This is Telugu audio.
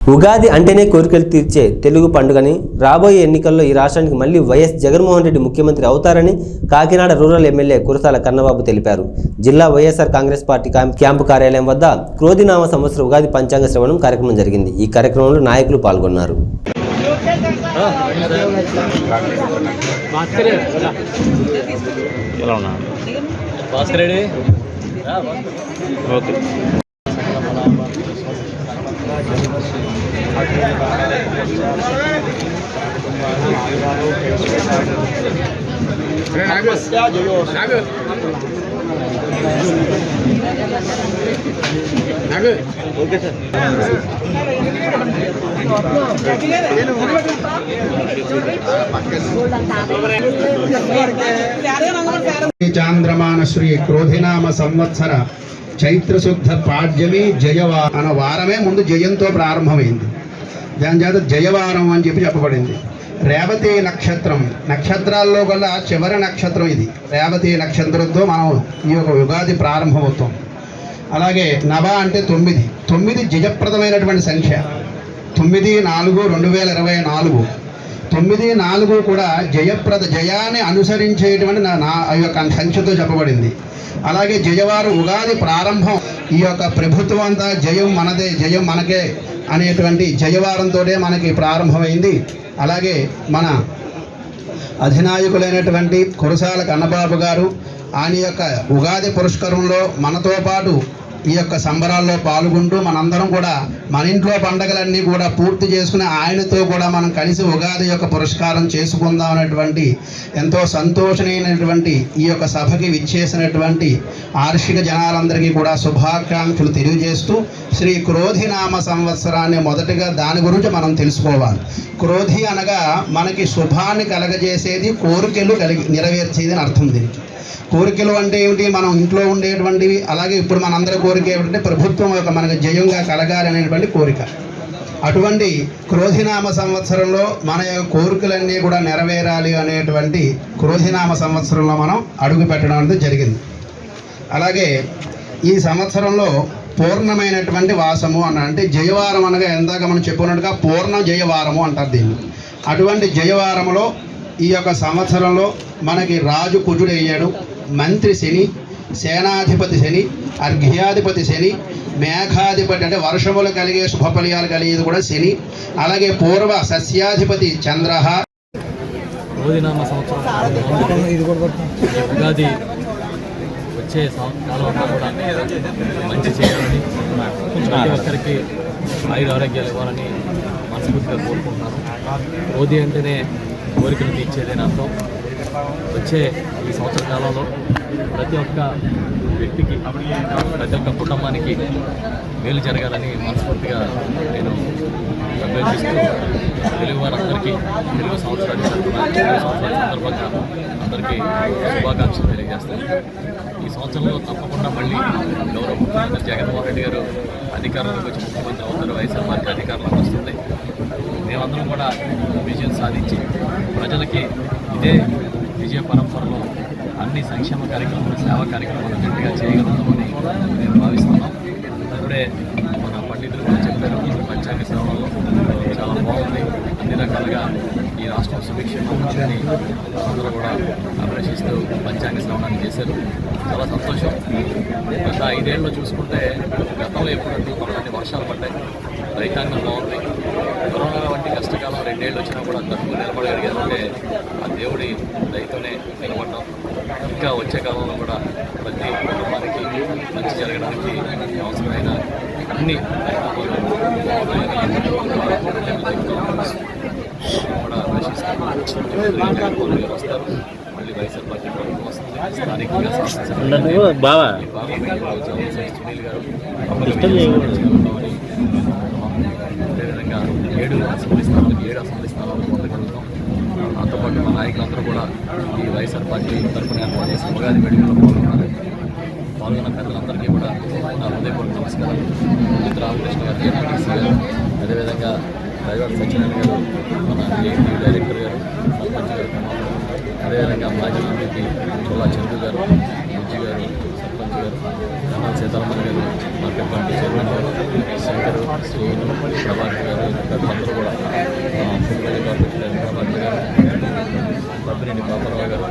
ఉగాది అంటేనే కోరికలు తీర్చే తెలుగు పండుగని. రాబోయే ఎన్నికల్లో ఈ రాష్ట్రానికి మళ్ళీ వైఎస్ జగన్మోహన్ రెడ్డి ముఖ్యమంత్రి అవుతారని కాకినాడ రూరల్ ఎమ్మెల్యే కురసాల కన్నబాబు తెలిపారు. జిల్లా YSR Congress party camp- camp కార్యాలయం వద్ద క్రోధినామ సంవత్సర ఉగాది పంచాంగ శ్రవణం కార్యక్రమం జరిగింది. ఈ కార్యక్రమంలో నాయకులు పాల్గొన్నారు. ఎలా ఉన్నా భాస్కర్ రెడ్డి ఓకే చాంద్రమాన శ్రీ క్రోధినామ సంవత్సర చైత్రశుద్ధ పాడ్యమి జయవా అన్న వారమే ముందు జయంతో ప్రారంభమైంది. దాని చేత జయవారం అని చెప్పి చెప్పబడింది. రేవతి నక్షత్రం నక్షత్రాల్లో కల్లా చివరి నక్షత్రం ఇది. రేవతి నక్షత్రంతో మనం ఈ యొక్క యుగాది ప్రారంభమవుతాం. అలాగే నవ అంటే తొమ్మిది. తొమ్మిది జయప్రదమైనటువంటి సంఖ్య. తొమ్మిది నాలుగు రెండు వేల ఇరవై నాలుగు. తొమ్మిది నాలుగు కూడా జయప్రద జయాన్ని అనుసరించేటువంటి నా నా ఆ యొక్క సంఖ్యతో చెప్పబడింది. అలాగే జయవారు ఉగాది ప్రారంభం ఈ యొక్క ప్రభుత్వం అంతా జయం మనదే జయం మనకే అనేటువంటి జయవారంతోనే మనకి ప్రారంభమైంది. అలాగే మన అధినాయకులైనటువంటి కురసాల కన్నబాబు గారు ఆయన యొక్క ఉగాది పురస్కారంలో మనతో పాటు ఈ యొక్క సంబరాల్లో పాల్గొంటూ మనందరం కూడా మన ఇంట్లో పండగలన్నీ కూడా పూర్తి చేసుకుని ఆయనతో కూడా మనం కలిసి ఉగాది యొక్క పురస్కారం చేసుకుందాం అనేటువంటి ఎంతో సంతోషమైనటువంటి ఈ యొక్క సభకి విచ్చేసినటువంటి ఆర్షిక జనాలందరికీ కూడా శుభాకాంక్షలు తెలియజేస్తూ శ్రీ క్రోధినామ సంవత్సరాన్ని మొదటగా దాని గురించి మనం తెలుసుకోవాలి. క్రోధి అనగా మనకి శుభాన్ని కలగజేసేది కోరికలు కలిగి నెరవేర్చేది అని అర్థం దీనికి. కోరికలు అంటే ఏమిటి? మనం ఇంట్లో ఉండేటువంటివి అలాగే ఇప్పుడు మనందరి కోరిక ఏమిటంటే ప్రభుత్వం యొక్క మనకు జయంగా కలగాలి అనేటువంటి కోరిక. అటువంటి క్రోధినామ సంవత్సరంలో మన యొక్క కోరికలన్నీ కూడా నెరవేరాలి అనేటువంటి క్రోధినామ సంవత్సరంలో మనం అడుగు పెట్టడం అనేది జరిగింది. అలాగే ఈ సంవత్సరంలో పూర్ణమైనటువంటి వాసము అన్న అంటే జయవారం అనగా ఎందాక మనం చెప్పుకున్నట్టుగా పూర్ణ జయవారము అంటారు దీన్ని. అటువంటి జయవారములో ఈ యొక్క సంవత్సరంలో మనకి రాజు కుజుడు అయ్యాడు. మంత్రి శని సేనాధిపతి శని అర్ఘ్యాధిపతి శని మేఘాధిపతి అంటే వర్షములు కలిగే శుభ ఫలితాలు కలిగేది కూడా శని. అలాగే పూర్వ సస్యాధిపతి చంద్రహ. రోజునామ సంవత్సరం ఉగాది వచ్చే కూడా మంచి చేయాలని ప్రతి ఒక్కరికి ఆయుర ఆరోగ్యాలు ఇవ్వాలని మనస్ఫూర్తిగా కోరుకుంటున్నాను. రోజు అంటేనే కోరికలు తీర్చేదని అర్థం వచ్చే ఈ సంవత్సర కాలంలో ప్రతి ఒక్క వ్యక్తికి ప్రతి ఒక్క కుటుంబానికి మేలు జరగాలని మనస్ఫూర్తిగా నేను అభ్యర్థిస్తూ తెలుగు వారందరికీ తెలుగు సంవత్సరాన్ని సందర్భంగా అందరికీ శుభాకాంక్షలు తెలియజేస్తాను. ఈ సంవత్సరంలో తప్పకుండా మళ్ళీ గౌరవ ముఖ్యమంత్రి జగన్మోహన్ రెడ్డి గారు అధికారంలోకి వచ్చి ముఖ్యమంత్రి అవుతారు. వైఎస్ఆర్ పార్టీ అధికారంలోకి వస్తుంది. మేమందరం కూడా విజయం సాధించి ప్రజలకి ఇదే విజయ పరంపరలో అన్ని సంక్షేమ కార్యక్రమాలు సేవా కార్యక్రమాలు గట్టిగా చేయగలుగుతామని మేము భావిస్తున్నాం. ఇప్పుడే మన పండితులు కూడా చెప్పారు ఈ పంచాంగ శ్రవణంలో చాలా బాగుంది అన్ని రకాలుగా ఈ రాష్ట్రం సుభిక్షంగా ఉండాలని అందరూ కూడా అభిలషిస్తూ పంచాంగ శ్రవణాన్ని చేశారు. చాలా సంతోషం. గత ఐదేళ్ళు చూసుకుంటే గతంలో ఎప్పుడంటూ కొన్ని వర్షాలు పడ్డాయి. రైతాంగం బాగుంది. కరోనా వంటి కష్టకాలం రెండేళ్ళు వచ్చినా కూడా తక్కువ నిలబడగలిగారంటే ఆ దేవుడి దయతోనే నిలబడ్డాం. ఇంకా వచ్చే కాలంలో కూడా ప్రతి కుటుంబానికి మంచి జరగడానికి అవసరమైన అన్ని కార్యక్రమాలు వస్తారు మళ్ళీ వైఎస్ఆర్ పార్టీ ప్రభుత్వం వస్తుంది స్థానికంగా బావా సునీల్ గారు డిస్టర్బ్ చేయకూడదు. అదేవిధంగా ఏడు అసెంబ్లీ స్థానాలు ఏడు అసెంబ్లీ స్థానాలు పొందగలుగుతాం దాంతోపాటు మా నాయకులందరూ కూడా ఈ వైఎస్ఆర్ పార్టీ తరఫున ఏర్పాటు చేసిన ఉగాది వేడుకల్లో పాల్గొన్నారు పాల్గొన్న పెద్దలందరికీ కూడా నా హృదయపూర్వక నమస్కారాలు మిత్ర రామకృష్ణ గారు జేపీటీసీ గారు అదేవిధంగా డ్రైవర్ సత్యనారాయణ గారు మన ఏపీ డైరెక్టర్ గారు అదేవిధంగా మాజీ ఎంపీ చోలా చంద్రు గారు బుజ్జి గారు సర్పంచ్ గారు కన్నా సీతారామన్ గారు మార్కెట్ కమిటీ చైర్మన్ గారు శంకర్ శ్రీను ప్రభాకర్ గారు అందరూ కూడా ఆ, పుట్టుపల్లి కార్పొరేషన్ ప్రభాకర్ గారు బద్దిరెడ్డి పాపరావు గారు